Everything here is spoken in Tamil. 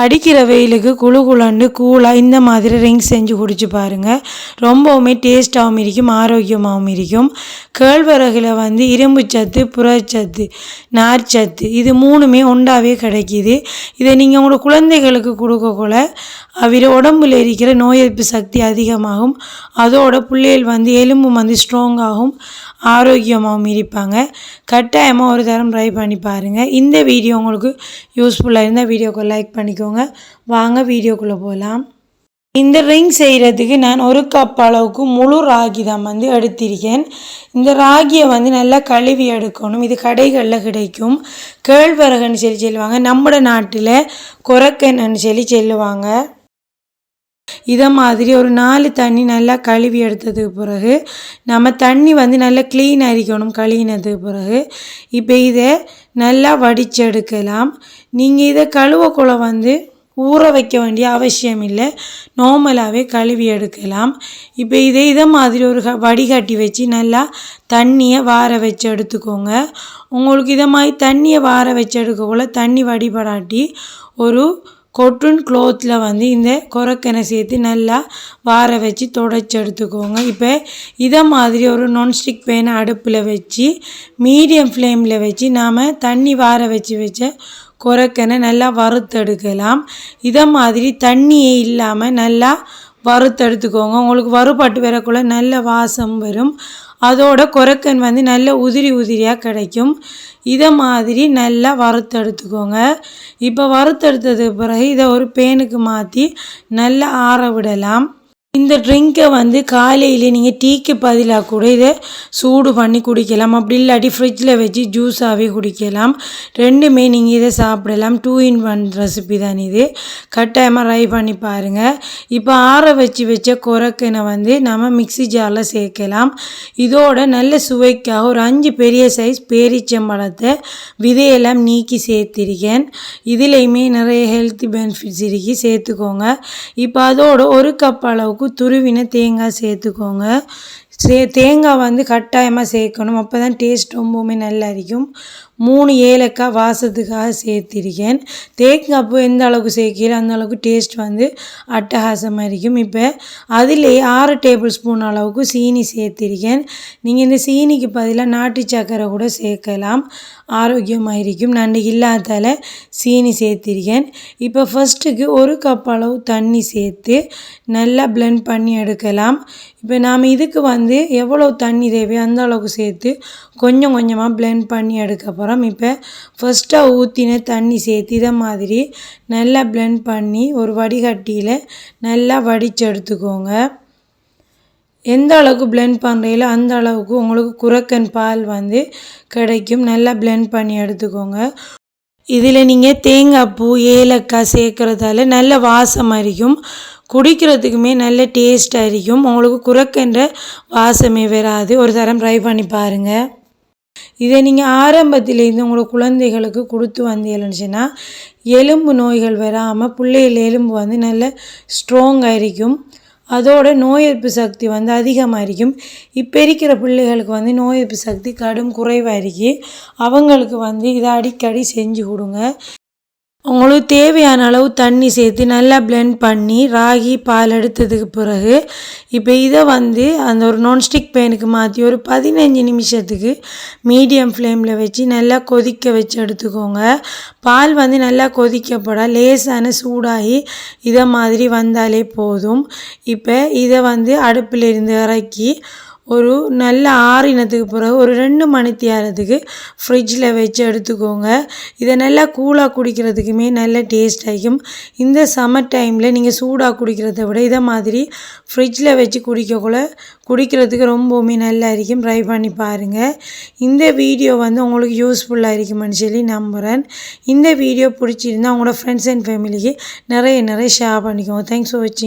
அடிக்கிற வெயிலுக்கு குழு குழண்டு கூலாக இந்த மாதிரி ரிங்ஸ் செஞ்சு குடிச்சு பாருங்கள் ரொம்பவுமே டேஸ்ட்டாகவும் இருக்கும் ஆரோக்கியமாகவும் இருக்கும். கேழ்வரகில் வந்து இரும்பு சத்து புறச்சத்து நார்ச்சத்து இது மூணுமே உண்டாவே கிடைக்கிது. இதை நீங்கள் உங்களோட குழந்தைகளுக்கு கொடுக்கக்குள்ள அவர் உடம்புல இருக்கிற நோய் எதிர்ப்பு சக்தி அதிகமாகும். அதோட பிள்ளைகள் வந்து எலும்பு வந்து ஸ்ட்ராங்காகவும் ஆரோக்கியமாகவும் இருப்பாங்க. கட்டாயமாக ஒரு தரம் ட்ரை பண்ணி பாருங்கள் இந்த வீடியோ உங்களுக்கு யூஸ்ஃபுல்லாக இருந்தால் வீடியோக்கு லைக் பண்ணிக்கோங்க. வாங்க வீடியோக்குள்ளே போகலாம் இந்த ரிங் செய்கிறதுக்கு நான் ஒரு கப் அளவுக்கு முழு ராகி தான் வந்து எடுத்திருக்கேன். இந்த ராகியை வந்து நல்லா கழுவி எடுக்கணும். இது கடைகளில் கிடைக்கும். கேழ்வரகுன்னு சொல்லி சொல்லுவாங்க. நம்ம நாட்டில் குரக்கன்னு சொல்லி சொல்லுவாங்க. இதை மாதிரி ஒரு நாலு தண்ணி நல்லா கழுவி எடுத்ததுக்கு பிறகு நம்ம தண்ணி வந்து நல்லா க்ளீன் அரிக்கணும் கழுவினதுக்கு பிறகு. இப்போ இதை நல்லா வடிச்செடுக்கலாம். நீங்கள் இதை கழுவக்குள்ள வந்து ஊற வைக்க வேண்டிய அவசியம் இல்லை. நார்மலாகவே கழுவி எடுக்கலாம். இப்போ இதே இதை மாதிரி ஒரு க வடிகட்டி வச்சு நல்லா தண்ணியை வார வச்சு எடுத்துக்கோங்க. உங்களுக்கு இதை மாதிரி தண்ணியை வார வச்சு எடுக்கக்குள்ள தண்ணி வடிபடாட்டி ஒரு கொட்டுன் க்ளோத்தில் வந்து இந்த குரக்கனை சேர்த்து நல்லா வார வச்சு தொடச்சி எடுத்துக்கோங்க. இப்போ இதை மாதிரி ஒரு நான்ஸ்டிக் பேனை அடுப்பில் வச்சு மீடியம் ஃப்ளேமில் வச்சு நாம் தண்ணி வார வச்சு வச்ச குரக்கனை நல்லா வறுத்தெடுக்கலாம். இதை மாதிரி தண்ணியே இல்லாமல் நல்லா வறுத்தெடுத்துக்கோங்க. உங்களுக்கு வறுபாட்டு வரக்குள்ள நல்ல வாசம் வரும். அதோட குரக்கன் வந்து நல்ல உதிரி உதிரியாக கிடைக்கும். இதை மாதிரி நல்லா வறுத்தெடுத்துக்கோங்க. இப்போ வறுத்தெடுத்ததுக்கு பிறகு இதை ஒரு பேனுக்கு மாற்றி நல்லா ஆற விடலாம். இந்த ட்ரிங்கை வந்து காலையில் நீங்கள் டீக்கு பதிலாக கூட இதை சூடு பண்ணி குடிக்கலாம். அப்படி இல்லாட்டி ஃப்ரிட்ஜில் வச்சு ஜூஸாகவே குடிக்கலாம். ரெண்டுமே நீங்கள் இதை சாப்பிடலாம். டூ இன் ஒன் ரெசிபி தான் இது. கட்டாயமாக ட்ரை பண்ணி பாருங்கள் இப்போ ஆற வச்சு வச்ச குரக்கினை வந்து நம்ம மிக்சி ஜாரில் சேர்க்கலாம். இதோட நல்ல சுவைக்காக ஒரு அஞ்சு பெரிய சைஸ் பேரிச்சம்பழத்தை விதையெல்லாம் நீக்கி சேர்த்திருக்கேன். இதுலேயுமே நிறைய ஹெல்த்தி பெனிஃபிட்ஸ் இருக்கு. சேர்த்துக்கோங்க. இப்போ அதோட ஒரு கப் அளவுக்கு அளவுக்கு துருவின தேங்காய் சேர்த்துக்கோங்க. சே தேங்காய் வந்து கட்டாயமாக சேர்க்கணும். அப்போ தான் டேஸ்ட் ரொம்பவுமே நல்லா இருக்கும். மூணு ஏலக்காய் வாசத்துக்காக சேர்த்திருக்கேன். தேங்காய் பூ எந்த அளவுக்கு சேர்க்கிறோம் அந்த அளவுக்கு டேஸ்ட் வந்து அட்டகாசமாக இருக்கும். இப்போ அதிலே ஆறு டேபிள் ஸ்பூன் அளவுக்கு சீனி சேர்த்திருக்கேன். நீங்கள் இந்த சீனிக்கு பதிலாக நாட்டு சர்க்கரை கூட சேர்க்கலாம். ஆரோக்கியமாக இருக்கும். நண்டு இல்லாதால சீனி சேர்த்திருக்கேன். இப்போ ஃபஸ்ட்டுக்கு ஒரு கப் அளவு தண்ணி சேர்த்து நல்லா பிளெண்ட் பண்ணி எடுக்கலாம். இப்போ நாம் இதுக்கு வந்து எவ்வளோ தண்ணி தேவையோ அந்த அளவுக்கு சேர்த்து கொஞ்சம் கொஞ்சமாக பிளெண்ட் பண்ணி எடுக்க போகிறோம் இப்போ ஃபஸ்ட்டாக ஊற்றின தண்ணி சேர்த்து இதை மாதிரி நல்லா பிளெண்ட் பண்ணி ஒரு வடிகட்டியில் நல்லா வடித்து எடுத்துக்கோங்க எந்த அளவுக்கு பிளெண்ட் பண்ணுறீங்களோ அந்த அளவுக்கு உங்களுக்கு குரக்கன் பால் வந்து கிடைக்கும். நல்லா பிளெண்ட் பண்ணி எடுத்துக்கோங்க. இதில் நீங்கள் தேங்காய் பூ ஏலக்காய் சேர்க்குறதால நல்ல வாசம் இருக்கும் குடிக்கிறதுக்குமே நல்ல டேஸ்ட்டாக இருக்கும் உங்களுக்கு குரக்கன்ற வாசமே வராது. ஒரு தரம் ட்ரை பண்ணி பாருங்கள் இதை நீங்கள் ஆரம்பத்திலேருந்து உங்களோட குழந்தைகளுக்கு கொடுத்து வந்தீங்கன்னுச்சுன்னா எலும்பு நோய்கள் வராமல் பிள்ளைகள் எலும்பு வந்து நல்ல ஸ்ட்ராங்காக இருக்கும். அதோட நோய் எதிர்ப்பு சக்தி வந்து அதிகமாக இருக்கும். இப்போ இருக்கிற பிள்ளைகளுக்கு வந்து நோய் எதிர்ப்பு சக்தி கடும் குறைவாக இருக்கு. அவங்களுக்கு வந்து இதை அடிக்கடி செஞ்சு கொடுங்க. உங்களுக்கு தேவையான அளவு தண்ணி சேர்த்து நல்லா பிளெண்ட் பண்ணி ராகி பால் எடுத்ததுக்கு பிறகு இப்போ இதை வந்து அந்த ஒரு நான்ஸ்டிக் பேனுக்கு மாற்றி ஒரு பதினஞ்சு நிமிஷத்துக்கு மீடியம் ஃப்ளேமில் வச்சு நல்லா கொதிக்க வச்சு எடுத்துக்கோங்க. பால் வந்து நல்லா கொதிக்கப்பட லேசான சூடாகி இதை மாதிரி வந்தாலே போதும். இப்போ இதை வந்து அடுப்பில் இருந்து இறக்கி ஒரு நல்ல ஆறினத்துக்கு பிறகு ஒரு ரெண்டு மணி தேரத்துக்கு ஃப்ரிட்ஜில் வச்சு எடுத்துக்கோங்க. இதை நல்லா கூலாக குடிக்கிறதுக்குமே நல்ல டேஸ்ட் ஆகிக்கும். இந்த சம்மர் டைமில் நீங்கள் சூடாக குடிக்கிறத விட இதை மாதிரி ஃப்ரிட்ஜில் வச்சு குடிக்கக்குள்ள குடிக்கிறதுக்கு ரொம்பவுமே நல்லா இருக்கும். ட்ரை பண்ணி பாருங்கள் இந்த வீடியோ வந்து உங்களுக்கு யூஸ்ஃபுல்லாக இருக்குமென்னு சொல்லி நம்புகிறேன் இந்த வீடியோ பிடிச்சிருந்தா உங்களோட ஃப்ரெண்ட்ஸ் அண்ட் ஃபேமிலிக்கு நிறைய நிறைய ஷேர் பண்ணிக்கோங்க. தேங்க்ஸ் ஃபார் வாட்சிங்